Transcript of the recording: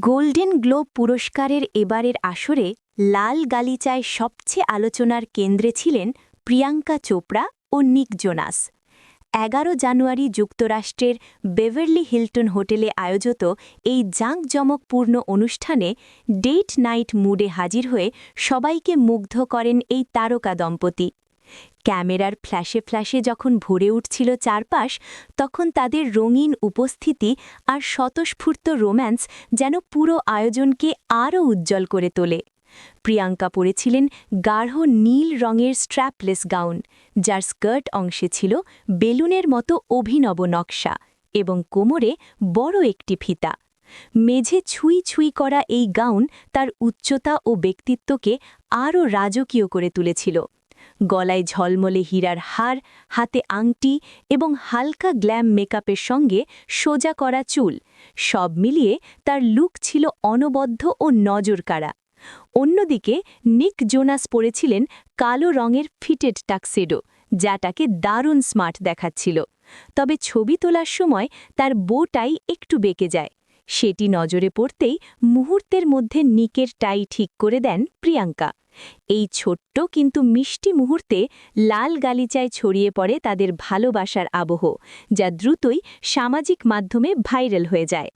Golden globe পুরস্কারের এবারের আসরে লাল গালিচায় সবচেয়ে আলোচনার কেন্দ্রে ছিলেন প্রিয়াঙ্কা চোপড়া ও নিক জোনাস। এগারো জানুয়ারি যুক্তরাষ্ট্রের বেভারলি হিলটন হোটেলে আয়োজিত এই জাঁকজমকপূর্ণ অনুষ্ঠানে ডেট নাইট মুডে হাজির হয়ে সবাইকে মুগ্ধ করেন এই তারকা দম্পতি। ক্যামেরার ফ্ল্যাশে ফ্ল্যাশে যখন ভরে উঠছিল চারপাশ, তখন তাদের রঙিন উপস্থিতি আর স্বতঃস্ফূর্ত রোম্যান্স যেন পুরো আয়োজনকে আরও উজ্জ্বল করে তোলে। প্রিয়াঙ্কা পরেছিলেন গাঢ় নীল রঙের স্ট্র্যাপলেস গাউন যার স্কার্ট অংশে ছিল বেলুনের মতো অভিনব নকশা এবং কোমরে বড় একটি ফিতা। মেঝে ছুঁই ছুঁই করা এই গাউন তার উচ্চতা ও ব্যক্তিত্বকে আরও রাজকীয় করে তুলেছিল। গলায় ঝলমলে হীরার হার, হাতে আংটি এবং হালকা গ্ল্যাম মেকআপের সঙ্গে সোজা করা চুল। সব মিলিয়ে তার লুক ছিল অনবদ্য ও নজরকাড়া। অন্যদিকে নিক জোনাস পরেছিলেন কালো রঙের ফিটেড টাক্সেডো যাটাকে দারুণ স্মার্ট দেখাচ্ছিল। তবে ছবি তোলার সময় তার বোটাই একটু বেঁকে যায়। সেটি নজরে পড়তেই মুহূর্তের মধ্যে নিকের টাই ঠিক করে দেন প্রিয়াঙ্কা। এই ছোট্ট কিন্তু মিষ্টি মুহূর্তে লাল গালিচায় ছড়িয়ে পড়ে তাদের ভালোবাসার আবহ, যা দ্রুতই সামাজিক মাধ্যমে ভাইরাল হয়ে যায়।